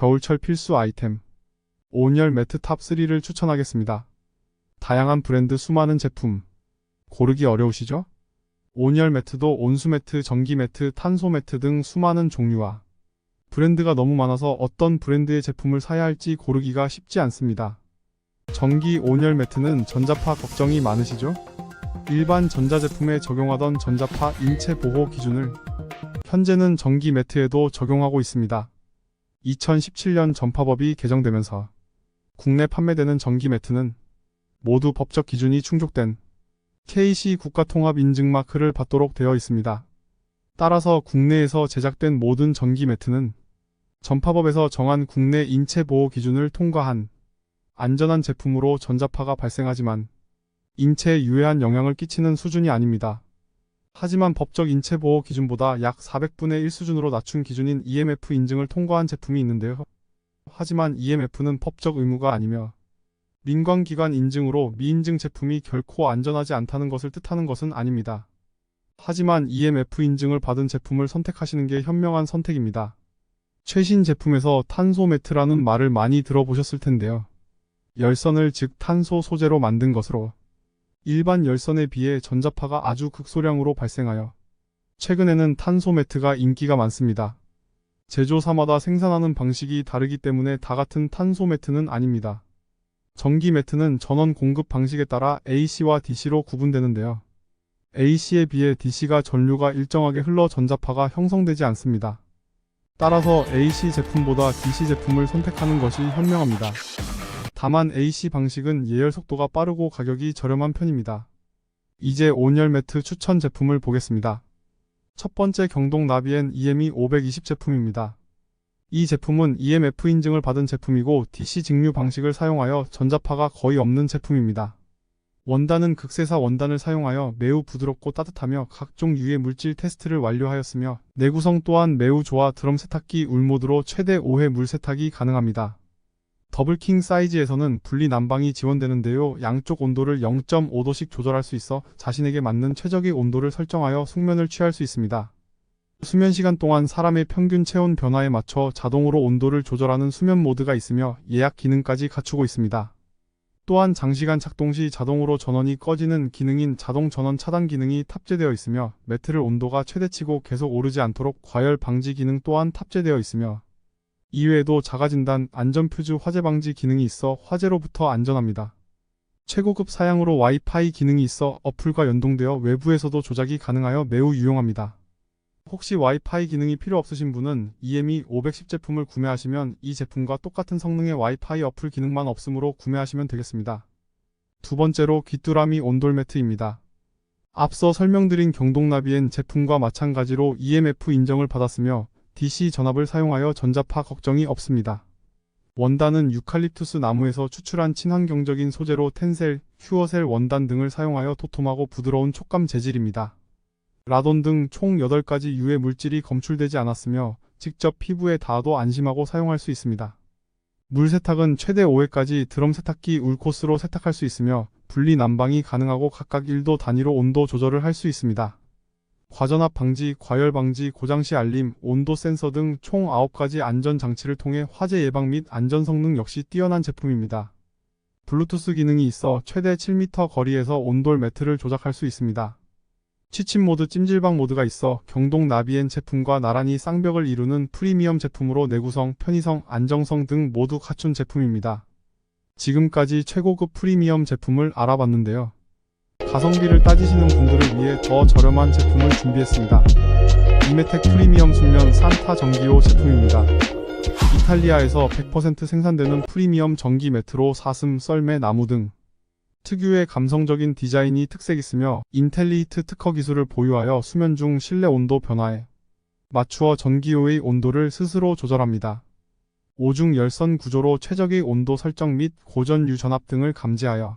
겨울철 필수 아이템 온열 매트 탑3를 추천하겠습니다. 다양한 브랜드 수많은 제품 고르기 어려우시죠? 온열 매트도 온수 매트, 전기 매트, 탄소 매트 등 수많은 종류와 브랜드가 너무 많아서 어떤 브랜드의 제품을 사야 할지 고르기가 쉽지 않습니다. 전기 온열 매트는 전자파 걱정이 많으시죠? 일반 전자제품에 적용하던 전자파 인체 보호 기준을 현재는 전기 매트에도 적용하고 있습니다. 2017년 전파법이 개정되면서 국내 판매되는 전기 매트는 모두 법적 기준이 충족된 KC 국가통합 인증 마크를 받도록 되어 있습니다. 따라서 국내에서 제작된 모든 전기 매트는 전파법에서 정한 국내 인체 보호 기준을 통과한 안전한 제품으로 전자파가 발생하지만 인체에 유해한 영향을 끼치는 수준이 아닙니다. 하지만 법적 인체 보호 기준보다 약 400분의 1 수준으로 낮춘 기준인 EMF 인증을 통과한 제품이 있는데요. 하지만 EMF는 법적 의무가 아니며 민관기관 인증으로 미인증 제품이 결코 안전하지 않다는 것을 뜻하는 것은 아닙니다. 하지만 EMF 인증을 받은 제품을 선택하시는 게 현명한 선택입니다. 최신 제품에서 탄소 매트라는 말을 많이 들어보셨을 텐데요. 열선을 즉 탄소 소재로 만든 것으로 일반 열선에 비해 전자파가 아주 극소량으로 발생하여 최근에는 탄소 매트가 인기가 많습니다. 제조사마다 생산하는 방식이 다르기 때문에 다 같은 탄소 매트는 아닙니다. 전기 매트는 전원 공급 방식에 따라 AC와 DC로 구분되는데요. AC에 비해 DC가 전류가 일정하게 흘러 전자파가 형성되지 않습니다. 따라서 AC 제품보다 DC 제품을 선택하는 것이 현명합니다. 다만 AC 방식은 예열 속도가 빠르고 가격이 저렴한 편입니다. 이제 온열 매트 추천 제품을 보겠습니다. 첫 번째 경동 나비엔 EME 520 제품입니다. 이 제품은 EMF 인증을 받은 제품이고 DC 직류 방식을 사용하여 전자파가 거의 없는 제품입니다. 원단은 극세사 원단을 사용하여 매우 부드럽고 따뜻하며 각종 유해 물질 테스트를 완료하였으며 내구성 또한 매우 좋아 드럼 세탁기 울모드로 최대 5회 물 세탁이 가능합니다. 더블킹 사이즈에서는 분리 난방이 지원되는데요. 양쪽 온도를 0.5도씩 조절할 수 있어 자신에게 맞는 최적의 온도를 설정하여 숙면을 취할 수 있습니다. 수면 시간 동안 사람의 평균 체온 변화에 맞춰 자동으로 온도를 조절하는 수면 모드가 있으며 예약 기능까지 갖추고 있습니다. 또한 장시간 작동 시 자동으로 전원이 꺼지는 기능인 자동 전원 차단 기능이 탑재되어 있으며 매트를 온도가 최대치고 계속 오르지 않도록 과열 방지 기능 또한 탑재되어 있으며 이외에도 자가진단, 안전표주 화재 방지 기능이 있어 화재로부터 안전합니다. 최고급 사양으로 와이파이 기능이 있어 어플과 연동되어 외부에서도 조작이 가능하여 매우 유용합니다. 혹시 와이파이 기능이 필요 없으신 분은 EME 510 제품을 구매하시면 이 제품과 똑같은 성능의 와이파이 어플 기능만 없으므로 구매하시면 되겠습니다. 두 번째로 귀뚜라미 온돌 매트입니다. 앞서 설명드린 경동나비엔 제품과 마찬가지로 EMF 인정을 받았으며 DC 전압을 사용하여 전자파 걱정이 없습니다. 원단은 유칼립투스 나무에서 추출한 친환경적인 소재로 텐셀, 휴어셀 원단 등을 사용하여 도톰하고 부드러운 촉감 재질입니다. 라돈 등 총 8가지 유해 물질이 검출되지 않았으며 직접 피부에 닿아도 안심하고 사용할 수 있습니다. 물 세탁은 최대 5회까지 드럼 세탁기 울코스로 세탁할 수 있으며 분리 난방이 가능하고 각각 1도 단위로 온도 조절을 할 수 있습니다. 과전압 방지, 과열 방지, 고장시 알림, 온도 센서 등 총 9가지 안전 장치를 통해 화재 예방 및 안전 성능 역시 뛰어난 제품입니다. 블루투스 기능이 있어 최대 7m 거리에서 온돌 매트를 조작할 수 있습니다. 취침 모드 찜질방 모드가 있어 경동 나비엔 제품과 나란히 쌍벽을 이루는 프리미엄 제품으로 내구성, 편의성, 안정성 등 모두 갖춘 제품입니다. 지금까지 최고급 프리미엄 제품을 알아봤는데요. 가성비를 따지시는 분들을 위해 더 저렴한 제품을 준비했습니다. 인메텍 프리미엄 순면 산타 전기호 제품입니다. 이탈리아에서 100% 생산되는 프리미엄 전기 매트로 사슴, 썰매, 나무 등 특유의 감성적인 디자인이 특색 있으며 인텔리히트 특허 기술을 보유하여 수면 중 실내 온도 변화에 맞추어 전기요의 온도를 스스로 조절합니다. 오중 열선 구조로 최적의 온도 설정 및 고전 유 전압 등을 감지하여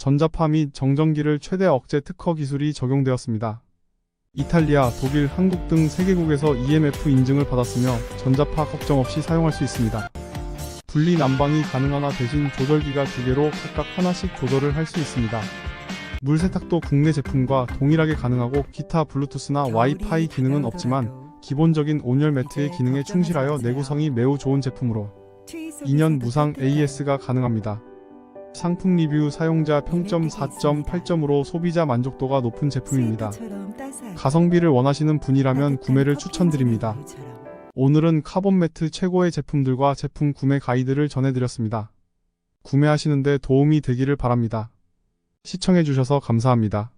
전자파 및 정전기를 최대 억제 특허 기술이 적용되었습니다. 이탈리아, 독일, 한국 등 세계국에서 EMF 인증을 받았으며 전자파 걱정 없이 사용할 수 있습니다. 분리 난방이 가능하나 대신 조절기가 두 개로 각각 하나씩 조절을 할 수 있습니다. 물 세탁도 국내 제품과 동일하게 가능하고 기타 블루투스나 와이파이 기능은 없지만 기본적인 온열 매트의 기능에 충실하여 내구성이 매우 좋은 제품으로 2년 무상 AS가 가능합니다. 상품 리뷰 사용자 평점 4.8점으로 소비자 만족도가 높은 제품입니다. 가성비를 원하시는 분이라면 구매를 추천드립니다. 오늘은 카본 매트 최고의 제품들과 제품 구매 가이드를 전해드렸습니다. 구매하시는데 도움이 되기를 바랍니다. 시청해주셔서 감사합니다.